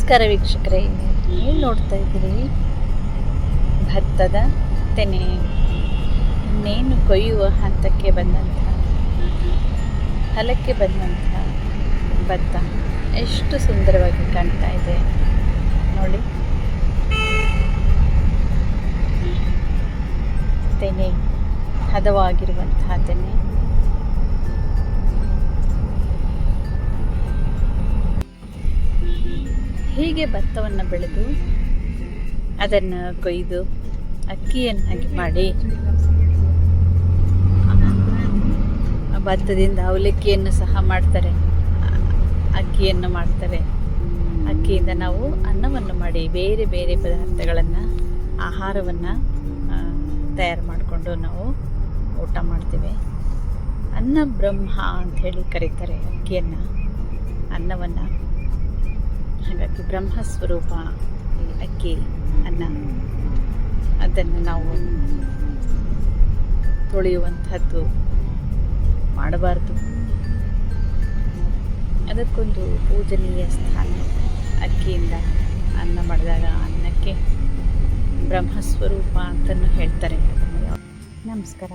ನಮಸ್ಕಾರ ವೀಕ್ಷಕರೇ. ಏನು ನೋಡ್ತಾ ಇದ್ದೀರಿ ಭತ್ತದ ತೆನೆ. ಇನ್ನೇನು ಕೊಯ್ಯುವ ಹಂತಕ್ಕೆ ಬಂದಂಥ ಹಲಕ್ಕೆ ಬಂದಂಥ ಭತ್ತ ಎಷ್ಟು ಸುಂದರವಾಗಿ ಕಾಣ್ತಾ ಇದೆ. ನೋಡಿ. ತೆನೆ ಹದವಾಗಿರುವಂತಹ ತೆನೆ. ಹೀಗೆ ಭತ್ತವನ್ನು ಬೆಳೆದು ಅದನ್ನು ಕೊಯ್ದು ಅಕ್ಕಿಯನ್ನಾಗಿ ಮಾಡಿ ಭತ್ತದಿಂದ ಅವಲಕ್ಕಿಯನ್ನು ಸಹ ಮಾಡ್ತಾರೆ. ಅಕ್ಕಿಯನ್ನು ಮಾಡ್ತಾರೆ. ಅಕ್ಕಿಯಿಂದ ನಾವು ಅನ್ನವನ್ನು ಮಾಡಿ ಬೇರೆ ಬೇರೆ ಪದಾರ್ಥಗಳನ್ನು, ಆಹಾರವನ್ನು ತಯಾರು ಮಾಡಿಕೊಂಡು ನಾವು ಊಟ ಮಾಡ್ತೇವೆ. ಅನ್ನ ಬ್ರಹ್ಮ ಅಂತ ಹೇಳಿ ಕರೀತಾರೆ ಅಕ್ಕಿಯನ್ನು, ಅನ್ನವನ್ನು. ಹಾಗಾಗಿ ಬ್ರಹ್ಮ ಸ್ವರೂಪ ಈ ಅಕ್ಕಿ, ಅನ್ನ. ಅದನ್ನು ನಾವು ತೊಳೆಯುವಂಥದ್ದು ಮಾಡಬಾರ್ದು. ಅದಕ್ಕೊಂದು ಪೂಜನೀಯ ಸ್ಥಾನ. ಅಕ್ಕಿಯಿಂದ ಅನ್ನ ಮಾಡಿದಾಗ ಅನ್ನಕ್ಕೆ ಬ್ರಹ್ಮಸ್ವರೂಪ ಅಂತಲೂ ಹೇಳ್ತಾರೆ. ನಮಸ್ಕಾರ.